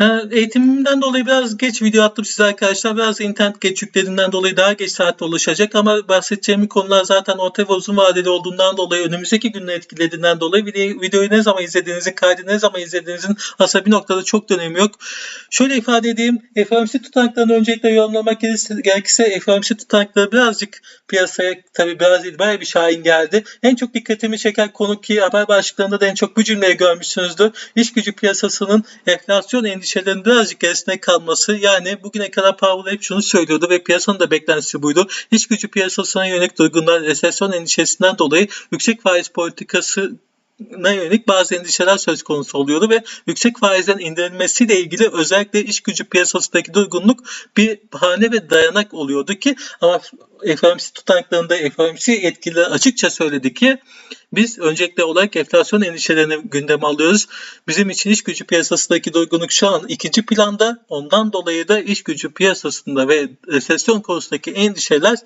Ee, Eğitimimden dolayı biraz geç video attım size arkadaşlar. Biraz internet geç yüklediğimden dolayı daha geç saatte ulaşacak ama bahsedeceğim konular zaten orta ve uzun vadeli olduğundan dolayı önümüzdeki günleri etkilediğinden dolayı videoyu, ne zaman izlediğinizin, kaydı ne zaman izlediğinizin aslında bir noktada çok da önemi yok. Şöyle ifade edeyim. FOMC tutanaklarını öncelikle yorumlamak gerekirse FOMC tutanakları birazcık piyasaya tabii biraz değil bir şahin geldi. En çok dikkatimi çeken konu ki haber başlıklarında da en çok bu cümleyi görmüşsünüzdür. İş gücü piyasasının enflasyon endişelerinin birazcık gerisine kalması. Yani bugüne kadar Powell hep şunu söylüyordu ve piyasanın da beklentisi buydu. İş gücü piyasasına yönelik durgunlar resesyon endişesinden dolayı yüksek faiz politikası yönelik bazı endişeler söz konusu oluyordu ve yüksek faizden indirilmesiyle ilgili özellikle iş gücü piyasasındaki durgunluk bir bahane ve dayanak oluyordu ki ama FOMC tutanaklarında FOMC yetkililer açıkça söyledi ki biz öncelikle olarak enflasyon endişelerini gündeme alıyoruz. Bizim için iş gücü piyasasındaki durgunluk şu an ikinci planda. Ondan dolayı da iş gücü piyasasında ve resesyon konusundaki endişeler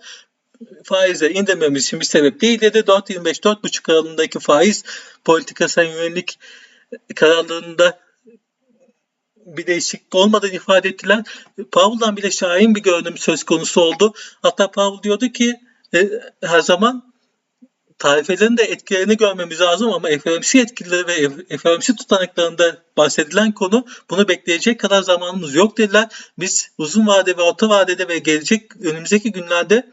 faizleri indirmemiz için bir sebep değil dedi. 4.25-4.5 aralığındaki faiz politikasına yönelik kararlarında bir değişiklik olmadığını ifade ettiler. Powell'dan bile şahin bir görünüm söz konusu oldu. Hatta Powell diyordu ki e, her zaman tarifelerin de etkilerini görmemiz lazım ama FOMC etkileri ve FOMC tutanaklarında bahsedilen konu bunu bekleyecek kadar zamanımız yok dediler. Biz uzun vade ve orta vadede ve gelecek önümüzdeki günlerde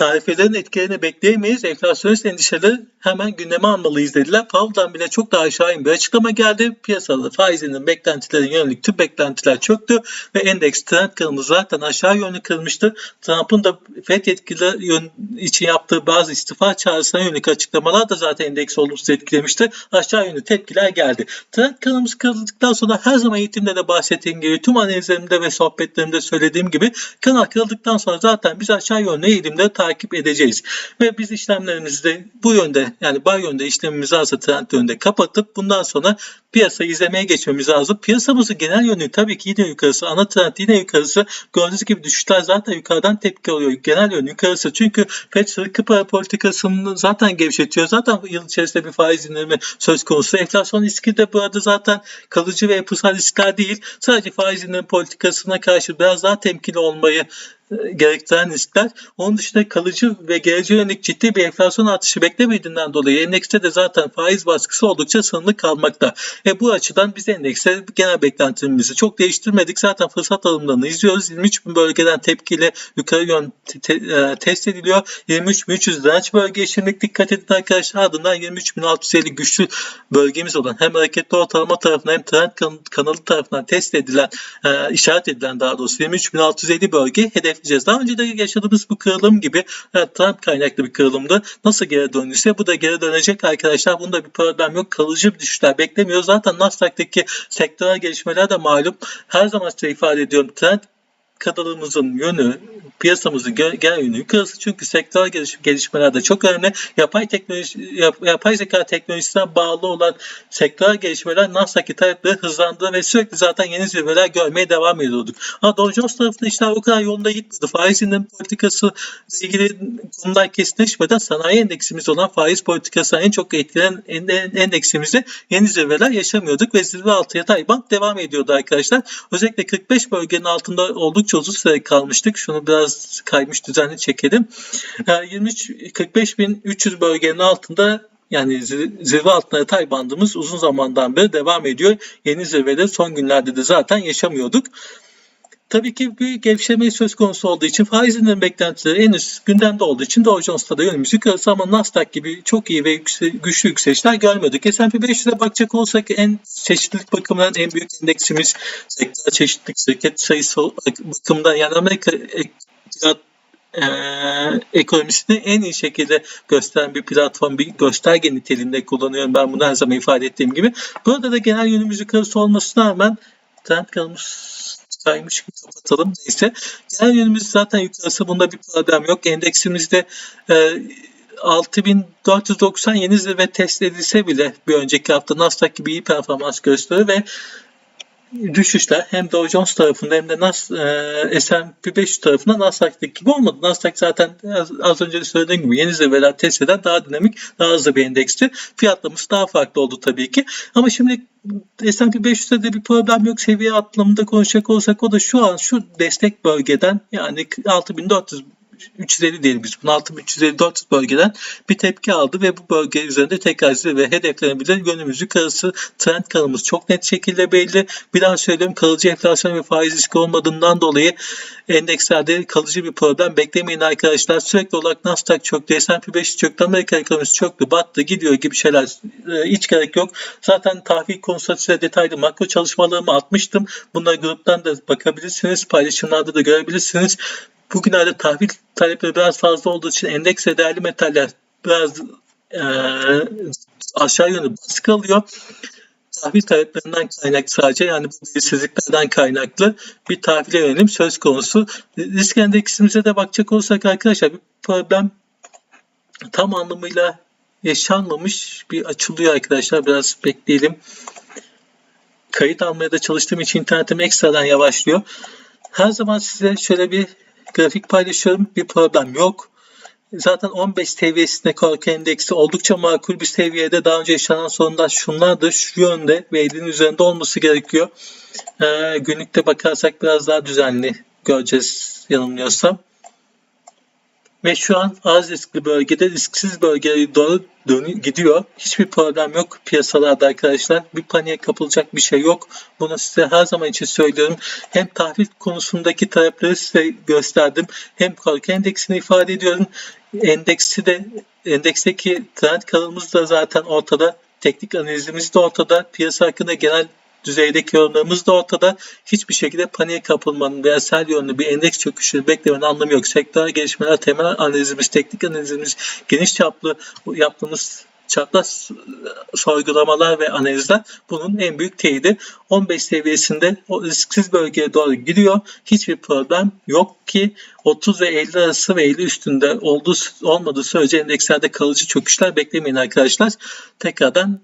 tarifelerin etkilerini bekleyemeyiz. Enflasyonist endişeleri hemen gündeme almalıyız dediler. Powell'dan bile çok daha aşağı bir açıklama geldi. Piyasada faizinin beklentilerine yönelik tüm beklentiler çöktü ve endeks trend kırmızı zaten aşağı yönlü kırmıştı. Trump'ın da FED yetkililer için yaptığı bazı istifa çağrısına yönelik açıklamalar da zaten endeks olumsuz etkilemişti. Aşağı yönlü tepkiler geldi. Trend kırmızı kırıldıktan sonra her zaman eğitimde de bahsettiğim gibi tüm analizlerimde ve sohbetlerimde söylediğim gibi kanal kırıldıktan sonra zaten biz aşağı yönlü eğilimde takip edeceğiz. Ve biz işlemlerimizi bu yönde yani buy yönde işlemimizi aslında trend yönde kapatıp bundan sonra piyasa izlemeye geçmemiz lazım. Piyasamızın genel yönü tabii ki yine yukarısı. Ana trend yine yukarısı. Gördüğünüz gibi düşüşler zaten yukarıdan tepki alıyor. Genel yön yukarısı. Çünkü FED sıkı para politikasını zaten gevşetiyor. Zaten yıl içerisinde bir faiz indirimi söz konusu. Enflasyon riski de burada zaten kalıcı ve yapısal riskler değil. Sadece faiz indirimi politikasına karşı biraz daha temkinli olmayı gerektiren riskler. Onun dışında kalıcı ve geleceğe yönelik ciddi bir enflasyon artışı beklemediğinden dolayı endekste de zaten faiz baskısı oldukça sınırlı kalmakta. E bu açıdan biz endekste genel beklentimizi çok değiştirmedik. Zaten fırsat alımlarını izliyoruz. 23 bin bölgeden tepkiyle yukarı yön te- te- e, test ediliyor. 23.300 direnç bölgeye şimdilik dikkat edin arkadaşlar. Ardından 23.650 güçlü bölgemiz olan hem hareketli ortalama tarafından hem trend kan- kanalı tarafından test edilen, e, işaret edilen daha doğrusu 23.650 bölge hedef bekleyeceğiz. Daha önce de yaşadığımız bu kırılım gibi evet, Trump kaynaklı bir kırılımdı. Nasıl geri döndüyse bu da geri dönecek arkadaşlar. Bunda bir problem yok. Kalıcı bir düşüşler beklemiyoruz. Zaten Nasdaq'taki sektörel gelişmeler de malum. Her zaman size ifade ediyorum. Trend kanalımızın yönü, piyasamızın genel yönü yukarısı. Çünkü sektör geliş, gelişmeler de çok önemli. Yapay teknoloji, yap, yapay zeka teknolojisine bağlı olan sektör gelişmeler Nasdaq'ı talepleri hızlandı ve sürekli zaten yeni zirveler görmeye devam ediyorduk. Ama Dow Jones tarafında işler o kadar yolunda gitmedi. Faiz indirim politikası ilgili konular kesinleşmeden sanayi endeksimiz olan faiz politikasına en çok etkilen endeksimizde yeni zirveler yaşamıyorduk ve zirve altı yatay bank devam ediyordu arkadaşlar. Özellikle 45 bölgenin altında oldukça uzun süre kalmıştık. Şunu biraz kaymış düzenli çekelim. 23 45.300 bölgenin altında yani zirve altına yatay bandımız uzun zamandan beri devam ediyor. Yeni zirvede son günlerde de zaten yaşamıyorduk. Tabii ki bir gevşeme söz konusu olduğu için faiz indirim beklentileri en üst gündemde olduğu için Dow Jones'ta da yönümüz yukarısı ama Nasdaq gibi çok iyi ve güçlü yükselişler görmedik. S&P 500'e bakacak olsak en çeşitlilik bakımından en büyük endeksimiz sektör çeşitlilik şirket sayısı bakımından yani Amerika e, ekonomisini en iyi şekilde gösteren bir platform, bir gösterge niteliğinde kullanıyorum. Ben bunu her zaman ifade ettiğim gibi. Burada da genel yönümüz yukarısı olmasına rağmen trend kalmış kaymış kapatalım neyse. Genel yönümüz zaten yukarısı bunda bir problem yok. Endeksimizde e, 6490 yeni zirve test edilse bile bir önceki hafta Nasdaq gibi iyi performans gösteriyor ve düşüşler hem Dow Jones tarafında hem de Nas, e, S&P 500 tarafında Nasdaq'taki gibi olmadı. Nasdaq zaten az, az önce de söylediğim gibi yeni zirveler test eden daha dinamik, daha hızlı bir endeksti. Fiyatlaması daha farklı oldu tabii ki. Ama şimdi S&P 500'de de bir problem yok. Seviye atlamında konuşacak olsak o da şu an şu destek bölgeden yani 6400 350 diyelim biz bunu 6350-400 bölgeden bir tepki aldı ve bu bölge üzerinde tekrar zirve hedeflenebilir. Yönümüz yukarısı trend kanımız çok net şekilde belli. Bir daha söylüyorum kalıcı enflasyon ve faiz riski olmadığından dolayı endekslerde kalıcı bir problem beklemeyin arkadaşlar. Sürekli olarak Nasdaq çöktü, S&P 500 çöktü, Amerika ekonomisi çöktü, battı, gidiyor gibi şeyler e, hiç gerek yok. Zaten tahvil konusu size detaylı makro çalışmalarımı atmıştım. Bunları gruptan da bakabilirsiniz. Paylaşımlarda da görebilirsiniz. Bugünlerde tahvil talepleri biraz fazla olduğu için endeks ve değerli metaller biraz e, aşağı yönlü baskı alıyor. Tahvil taleplerinden kaynaklı sadece yani bu belirsizliklerden kaynaklı bir tahvile yönelim söz konusu. Risk endeksimize de bakacak olursak arkadaşlar bir problem tam anlamıyla yaşanmamış bir açılıyor arkadaşlar. Biraz bekleyelim. Kayıt almaya da çalıştığım için internetim ekstradan yavaşlıyor. Her zaman size şöyle bir grafik paylaşıyorum. Bir problem yok. Zaten 15 seviyesinde korku endeksi oldukça makul bir seviyede. Daha önce yaşanan sorunlar şunlardır. Şu yönde ve elinin üzerinde olması gerekiyor. Ee, günlükte bakarsak biraz daha düzenli göreceğiz yanılmıyorsam. Ve şu an az riskli bölgede risksiz bölgeye doğru dönü gidiyor. Hiçbir problem yok piyasalarda arkadaşlar. Bir paniğe kapılacak bir şey yok. Bunu size her zaman için söylüyorum. Hem tahvil konusundaki talepleri size gösterdim. Hem korku endeksini ifade ediyorum. Endeksi de endeksteki trend kanalımız da zaten ortada. Teknik analizimiz de ortada. Piyasa hakkında genel düzeydeki yorumlarımız da ortada. Hiçbir şekilde paniğe kapılmanın veya sel yönlü bir endeks çöküşü beklemenin anlamı yok. Sektör gelişmeler, temel analizimiz, teknik analizimiz, geniş çaplı yaptığımız çapraz sorgulamalar ve analizler bunun en büyük teyidi. 15 seviyesinde o risksiz bölgeye doğru gidiyor. Hiçbir problem yok ki 30 ve 50 arası ve 50 üstünde olduğu olmadığı sürece endekslerde kalıcı çöküşler beklemeyin arkadaşlar. Tekrardan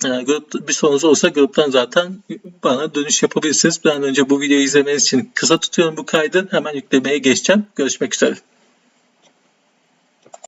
grup, bir sorunuz olsa gruptan zaten bana dönüş yapabilirsiniz. Bir an önce bu videoyu izlemeniz için kısa tutuyorum bu kaydı. Hemen yüklemeye geçeceğim. Görüşmek üzere.